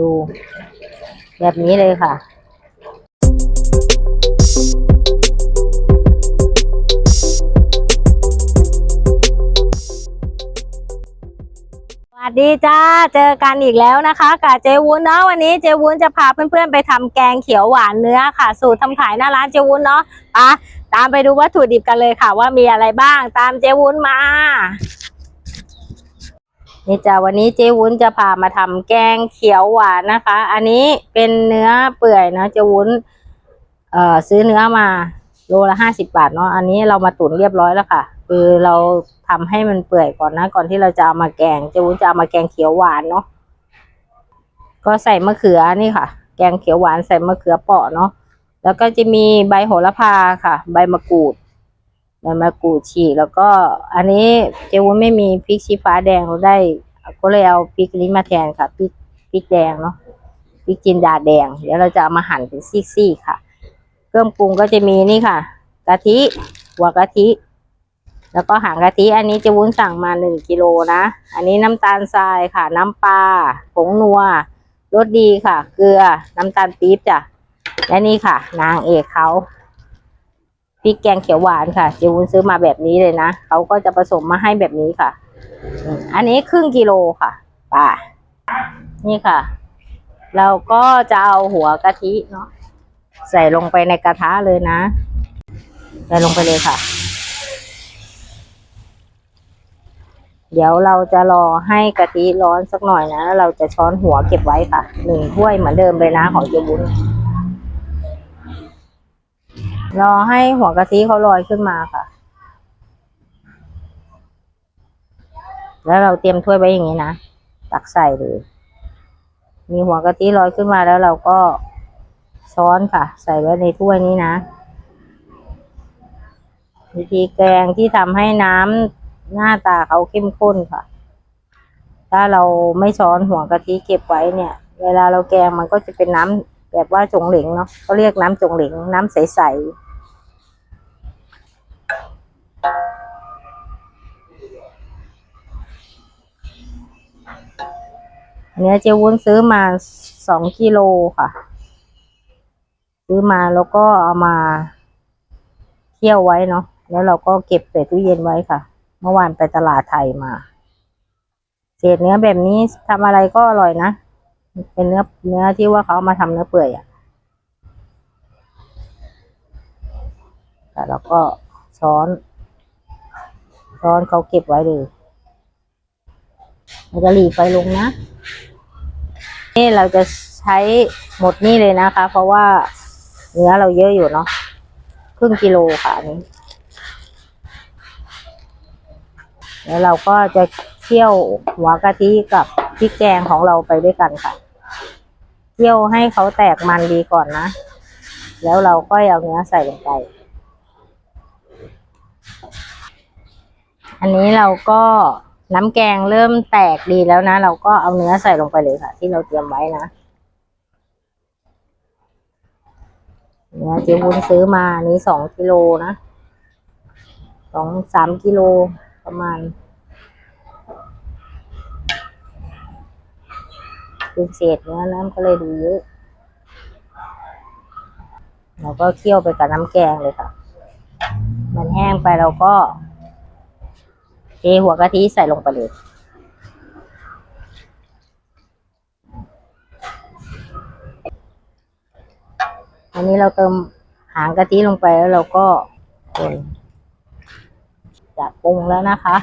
ดูแบบนี้เลยค่ะสวัสดีจ้า เจอกันอีกแล้วนะคะกับเจวุ้นเนาะวันนี้เจวุ้นจะพาเพื่อนๆไปทำแกงเขียวหวานเนื้อค่ะ สูตรทำขายหน้าร้านเจวุ้นเนาะปะตามไปดูวัตถุดิบกันเลยค่ะ ว่ามีอะไรบ้างตามเจวุ้นมา นี่จ้าวันนี้เจ๊วุ้นจะพามาทำแกงเขียวหวานนะคะ อันนี้เป็นเนื้อเปื่อยนะเจ๊วุ้น เอ่อซื้อเนื้อมาโลละห้าสิบาทเนาะอันนี้เรามาตุ๋นเรียบร้อยแล้วค่ะ คือเราทำให้มันเปื่อยก่อนนะ ก่อนที่เราจะเอามาแกงเจ๊วุ้นจะเอามาแกงเขียวหวานเนาะก็ใส่มะเขือนี่ค่ะ แกงเขียวหวานใส่มะเขือเปาะเนาะแล้วก็จะมีใบโหระพาค่ะ ใบมะกรูดใบมะกรูดฉีกแล้วก็อันนี้เจ๊วุ้นไม่มีพริกชี้ฟ้าแดงเราได้ ก็เลยเอาพริกนี้มาแทนค่ะพริกพริกแดงเนาะพริกจินดาแดง เดี๋ยวเราจะเอามาหั่นเป็นซี่ๆค่ะ เครื่องปรุงก็จะมีนี่ค่ะกะทิหัวกะทิ แล้วก็หางกะทิ อันนี้เจะวุ้นสั่งมาหนึ่งกิโลนะ อันนี้น้ำตาลทรายค่ะ น้ำปลาผงนัวรสดีค่ะ เกลือน้ำตาลปี๊บจ้ะและนี่ค่ะ นางเอกเขาพริกแกงเขียวหวานค่ะเจวุ้นซื้อมาแบบนี้เลยนะเขาก็จะผสมมาให้แบบนี้ค่ะ อันนี้ครึ่งกิโลค่ะป่านี่ค่ะ เราก็จะเอาหัวกะทิเนาะใส่ลงไปในกระทะเลยนะ ใส่ลงไปเลยค่ะ เดี๋ยวเราจะรอให้กะทิร้อนสักหน่อยนะแล้วเราจะช้อนหัวเก็บไว้ค่ะหนึ่งถ้วยเหมือนเดิมเลยนะของเจบุญรอให้หัวกะทิเขาลอยขึ้นมาค่ะ แล้วเราเตรียมถ้วยไว้อย่างนี้นะ ตักใส่เลย มีหัวกะทิลอยขึ้นมาแล้วเราก็ช้อนค่ะ ใส่ไว้ในถ้วยนี้นะ วิธีแกงที่ทำให้น้ำหน้าตาเขาเข้มข้นค่ะ ถ้าเราไม่ช้อนหัวกะทิเก็บไว้เนี่ย เวลาเราแกงมันก็จะเป็นน้ำแบบว่าจงเหลงเนาะเขาเรียกน้ำจงเหลงน้ำใสๆ เนื้อเจวุ้นซื้อมาสองกิโลค่ะ ซื้อมาแล้วก็เอามาเคี่ยวไว้เนาะแล้วเราก็เก็บใส่ตู้เย็นไว้ค่ะ เมื่อวานไปตลาดไทยมาเศษเนื้อแบบนี้ทำอะไรก็อร่อยนะ เป็นเนื้อเนื้อที่ว่าเขามาทำเนื้อเปื่อยอะ่ะแต่เราก็ช้อน ช้อนเขาเก็บไว้เลยเราจะหลีไฟลงนะ นี่เราจะใช้หมดนี่เลยนะคะ เพราะว่าเนื้อเราเยอะอยู่เนาะครึ่งกิโลค่ะอันนี้แล้วเราก็จะเคี่ยวหัวกะทิกับพริกแกงของเราไปด้วยกันค่ะเคี่ยวให้เขาแตกมันดีก่อนนะ แล้วเราก็เอาเนื้อใส่ลงไป อันนี้เราก็ น้ำแกงเริ่มแตกดีแล้วนะ เราก็เอาเนื้อใส่ลงไปเลยค่ะ ที่เราเตรียมไว้นะเนื้อเจ๊วุ้นซื้อมานนี้สองกิโลนะสองสามกิโลประมาณเป็นเศษเนื้อน้ำก็เลยดูเยอะเราก็เคี่ยวไปกับน้ำแกงเลยค่ะ มันแห้งไปเราก็ เทหัวกะทิใส่ลงไปเลย อันนี้เราเติมหางกะทิลงไปแล้วเราก็คนจะปรุงแล้วนะคะ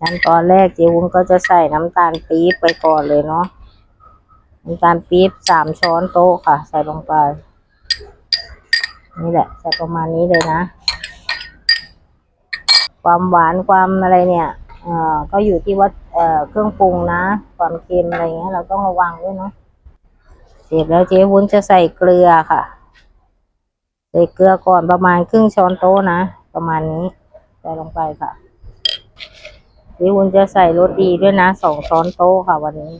ขั้นตอนแรกเจวุ้นก็จะใส่น้ำตาลปี๊บไปก่อนเลยเนาะน้ำตาลปี๊บสามช้อนโต๊ะค่ะ ใส่ลงไป นี่แหละ ใส่ประมาณนี้เลยนะ ความหวานความอะไรเนี่ยเอ่อก็อยู่ที่ว่าเอ่อเครื่องปรุงนะ ความเค็มอะไรเงี้ย เราต้องระวังด้วยเนาะเสร็จแล้วเจ๊วุ้นจะใส่เกลือค่ะ ใส่เกลือก่อนประมาณครึ่งช้อนโต๊ะนะ ประมาณนี้ใส่ลงไปค่ะเจ๊วุ้นจะใส่รสดีด้วยนะสองช้อนโต๊ะค่ะ วันนี้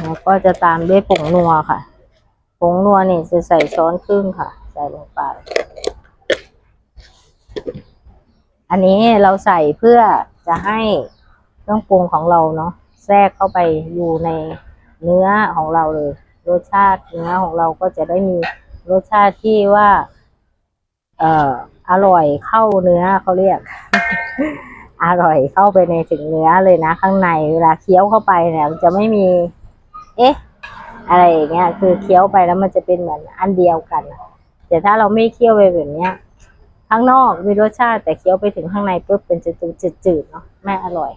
แล้วก็จะตามด้วยผงนัวค่ะผงนัวเนี่ยจะใส่ช้อนครึ่งค่ะ ใส่ลงไป อันนี้เราใส่เพื่อจะให้เครื่องปรุงของเราเนาะแทรกเข้าไปอยู่ในเนื้อของเราเลย รสชาติเนื้อของเราก็จะได้มีรสชาติที่ว่า เอ่ออร่อยเข้าเนื้อเขาเรียก อร่อยเข้าไปในถึงเนื้อเลยนะ ข้างในเวลาเคี้ยวเข้าไปเนี่ยมันจะไม่มี เอ๊ะ อะไรอย่างเงี้ย คือเคี้ยวไปแล้วมันจะเป็นเหมือนอันเดียวกันแต่ถ้าเราไม่เคี้ยวไปแบบเนี้ย ข้างนอกมีรสชาติแต่เคี้ยวไปถึงข้างในปุ๊บเป็นจะจืดๆเนาะไม่อร่อย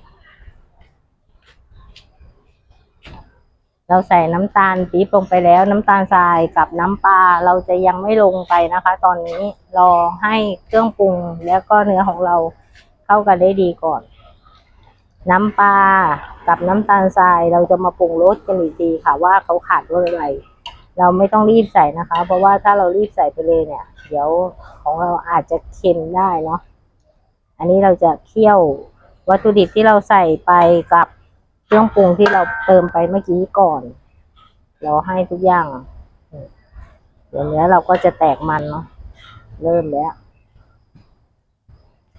เราใส่น้ำตาลปี๊บลงไปแล้ว น้ำตาลทรายกับน้ำปลาเราจะยังไม่ลงไปนะคะ ตอนนี้รอให้เครื่องปรุงแล้วก็เนื้อของเราเข้ากันได้ดีก่อน น้ำปลากับน้ำตาลทรายเราจะมาปรุงรสกันอีกทีค่ะว่าเขาขาดรสอะไร เราไม่ต้องรีบใส่นะคะ เพราะว่าถ้าเรารีบใส่ไปเลยเนี่ย เดี๋ยวของเราอาจจะเค็มได้เนาะอันนี้เราจะเคี่ยววัตถุดิบที่เราใส่ไปกับเครื่องปรุงที่เราเติมไปเมื่อกี้ก่อน เราให้ทุกอย่างเดี๋ยวเนื้อเราก็จะแตกมันเนาะเริ่มแล้ว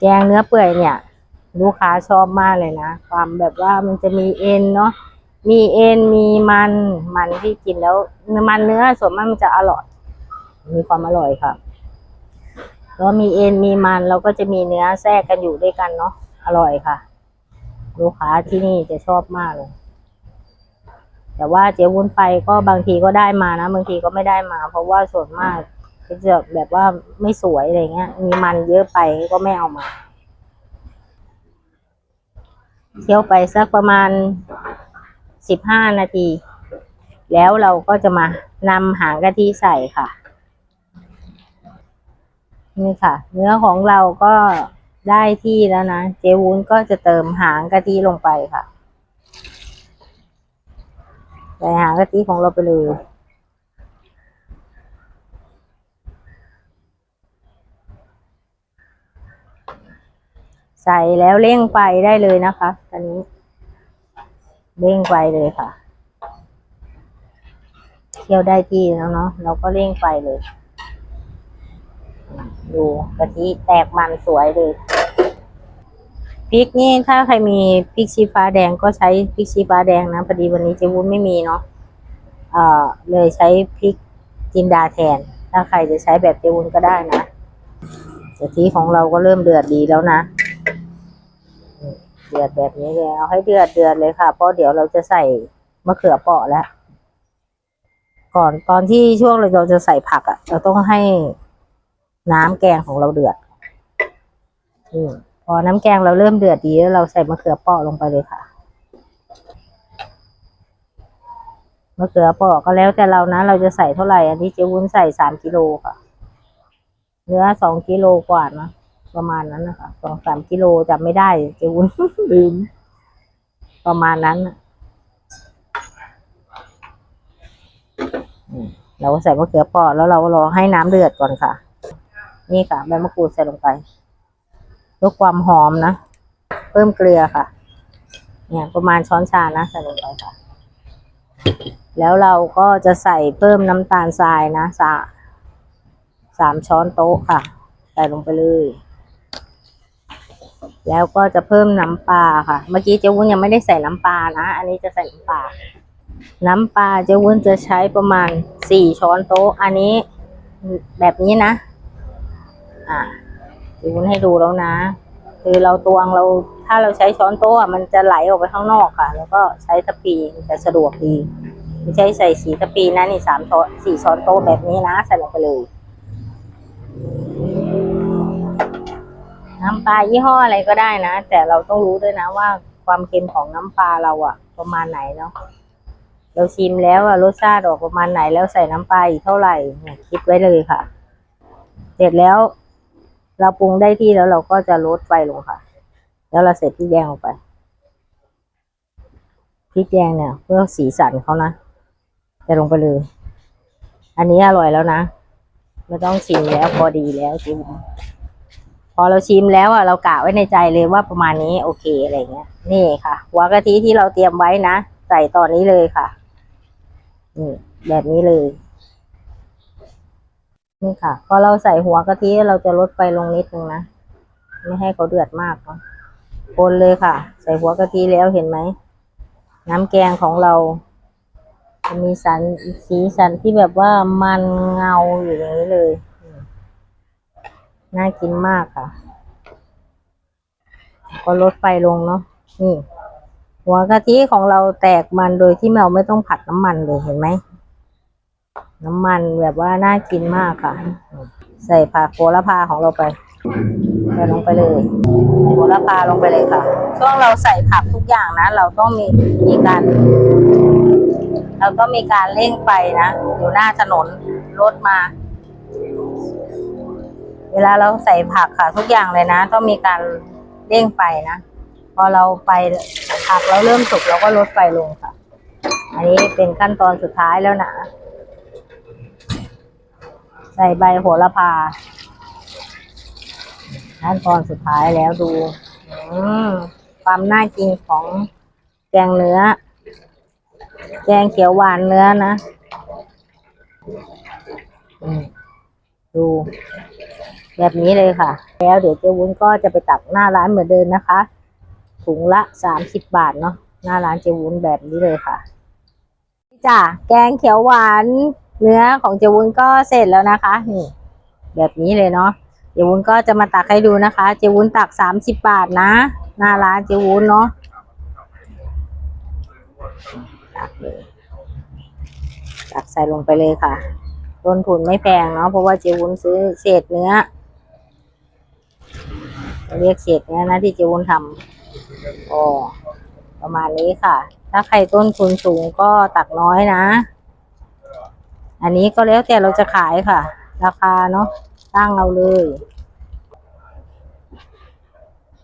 แกงเนื้อเปื่อยเนี่ย ลูกค้าชอบมากเลยนะ ความแบบว่ามันจะมีเอ็นเนาะ มีเอ็นมีมันมันที่กินแล้วมันเนื้อส่วนมากมันจะอร่อย มีความอร่อยค่ะแล้วมีเอ็นมีมันเราก็จะมีเนื้อแทรกกันอยู่ด้วยกันเนาะอร่อยค่ะ ลูกค้าที่นี่จะชอบมากเลย แต่ว่าเจ๊วุ้นไปก็บางทีก็ได้มานะบางทีก็ไม่ได้มา เพราะว่าส่วนมากก็จะแบบว่าไม่สวยอะไรเงี้ย มีมันเยอะไปก็ไม่เอามาเคี่ยวไปสักประมาณ สิบห้านาที แล้วเราก็จะมานำหางกะทิใส่ค่ะ นี่ค่ะ เนื้อของเราก็ได้ที่แล้วนะ เจวุ้นก็จะเติมหางกะทิลงไปค่ะใส่หางกะทิของเราไปเลยใส่แล้วเร่งไฟได้เลยนะคะตอนนี้ เร่งไฟเลยค่ะ เคี่ยวได้ที่แล้วเนาะเราก็เร่งไฟเลย ดูกะทิแตกมันสวยเลยพริกนี่ถ้าใครมีพริกชี้ฟ้าแดงก็ใช้พริกชี้ฟ้าแดงนะพอดีวันนี้เจวุ้นไม่มีเนาะเอ่อเลยใช้พริกจินดาแทน ถ้าใครจะใช้แบบเจวุ้นก็ได้นะกะทิของเราก็เริ่มเดือดดีแล้วนะ เดือดแบบนี้แล้วให้เดือดเดือดเลยค่ะ เพราะเดี๋ยวเราจะใส่มะเขือเปราะแล้ว ก่อนตอนที่ช่วงเราจะใส่ผักอะ่ะ เราต้องให้น้ำแกงของเราเดือดอืมพอน้ำแกงเราเริ่มเดือดดีแล้วเราใส่มะเขือเปราะลงไปเลยค่ะมะเขือเปราะก็แล้วแต่เรานะ เราจะใส่เท่าไหร่ อันนี้เจวุ้นใส่สามกิโลค่ะ เนื้อสองกิโลกว่านะ ประมาณนั้นนะคะสองสามกิโลจำไม่ได้เจวุ้นลืม ประมาณนั้นน่ะอืมเราก็ใส่มะเขือเปราะแล้วเราก็รอให้น้ำเดือดก่อนค่ะ นี่ค่ะใบมะกรูดใส่ลงไปเพื่อความหอมนะ เพิ่มเกลือค่ะ เนี่ย ประมาณช้อนชานะใส่ลงไปค่ะ แล้วเราก็จะใส่เพิ่มน้ำตาลทรายนะสาสามช้อนโต๊ะค่ะ ใส่ลงไปเลย แล้วก็จะเพิ่มน้ำปลาค่ะ เมื่อกี้เจ้าวุ้นยังไม่ได้ใส่น้ำปลานะ อันนี้จะใส่น้ำปลา น้ำปลาเจ้าวุ้นจะใช้ประมาณสี่ช้อนโต๊ะ อันนี้แบบนี้นะ อ่าเจ้าวุ้นให้ดูแล้วนะ คือเราตวงเราถ้าเราใช้ช้อนโต๊ะมันจะไหลออกไปข้างนอกค่ะ แล้วก็ใช้ตะปีจะสะดวกดี ไม่ใช่ใส่สีตะปีนะนี่สามช้อนสี่ช้อนโต๊ะแบบนี้นะ ใส่ลงไปเลย น้ำปลายี่ห้ออะไรก็ได้นะ แต่เราต้องรู้ด้วยนะว่าความเค็มของน้ำปลาเราอะประมาณไหนเนาะเราชิมแล้วอะรสชาติออกประมาณไหนแล้วใส่น้ำปลาอีกเท่าไหร่เนี่ยคิดไว้เลยค่ะ เสร็จแล้ว เราปรุงได้ที่แล้วเราก็จะลดไฟลงค่ะ แล้วเราเสร็จพริกแดงลงไปพริกแดงเนี่ยเพื่อสีสันเขานะจะลงไปเลย อันนี้อร่อยแล้วนะ ไม่ต้องชิมแล้วพอดีแล้วจริง พอเราชิมแล้วอะเรากะไว้ในใจเลยว่าประมาณนี้โอเคอะไรเงี้ย นี่ค่ะ หัวกะทิที่เราเตรียมไว้นะ ใส่ตอนนี้เลยค่ะ นี่แบบนี้เลย นี่ค่ะ พอเราใส่หัวกะทิเราจะลดไฟลงนิดนึงนะ ไม่ให้เขาเดือดมากเนาะคนเลยค่ะ ใส่หัวกะทิแล้วเห็นไหม น้ำแกงของเราจะมีสันสีสันที่แบบว่ามันเงาอยู่อย่างนี้เลย น่ากินมากค่ะ ก็ลดไฟลงเนาะนี่ หัวกะทิของเราแตกมันโดยที่เราไม่ต้องผัดน้ำมันเลยเห็นไหมน้ำมันแบบว่าน่ากินมากค่ะ ใส่ผักโหระพาของเราไปใส่ลงไปเลยโหระพาลงไปเลยค่ะ ช่วงเราใส่ผักทุกอย่างนะ เราต้องมีมีการ เราต้องมีการเร่งไฟนะ อยู่หน้าถนนรถมา เวลาเราใส่ผักค่ะทุกอย่างเลยนะ ต้องมีการเร่งไฟนะ พอเราไฟผักเราเริ่มสุกเราก็ลดไฟลงค่ะ อันนี้เป็นขั้นตอนสุดท้ายแล้วนะ ใส่ใบโหระพา ขั้นตอนสุดท้ายแล้วดูความน่ากินของแกงเนื้อ แกงเขียวหวานเนื้อนะดู แบบนี้เลยค่ะ แล้วเดี๋ยวเจ๊วุ้นก็จะไปตักหน้าร้านเหมือนเดิมนะคะ ถุงละสามสิบบาทเนาะหน้าร้านเจ๊วุ้นแบบนี้เลยค่ะจ้ะแกงเขียวหวานเนื้อของเจ๊วุ้นก็เสร็จแล้วนะคะนี่แบบนี้เลยเนาะเจ๊วุ้นก็จะมาตักให้ดูนะคะ เจ๊วุ้นตักสามสิบบาทนะหน้าร้านเจ๊วุ้นเนาะตักเลยตักใส่ลงไปเลยค่ะต้นทุนไม่แพงเนาะเพราะว่าเจ๊วุ้นซื้อเศษเนื้อ เรียกเศษเนี้ยนะที่เจวุนทำอ๋อประมาณนี้ค่ะ ถ้าใครต้นทุนสูงก็ตักน้อยนะ อันนี้ก็แล้วแต่เราจะขายค่ะ ราคาเนาะตั้งเอาเลย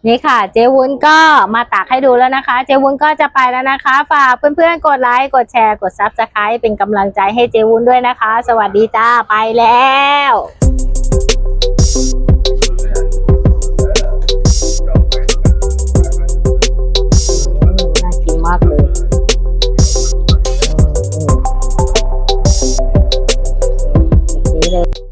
นี่ค่ะ เจวุ้นก็มาตักให้ดูแล้วนะคะ เจวุ้นก็จะไปแล้วนะคะ ฝากเพื่อนๆ กดไลค์ กดแชร์ กดซับสไครต์เป็นกำลังใจให้เจวุ้นด้วยนะคะ สวัสดีจ้า ไปแล้ว ಧನ್ಯವಾದಗಳು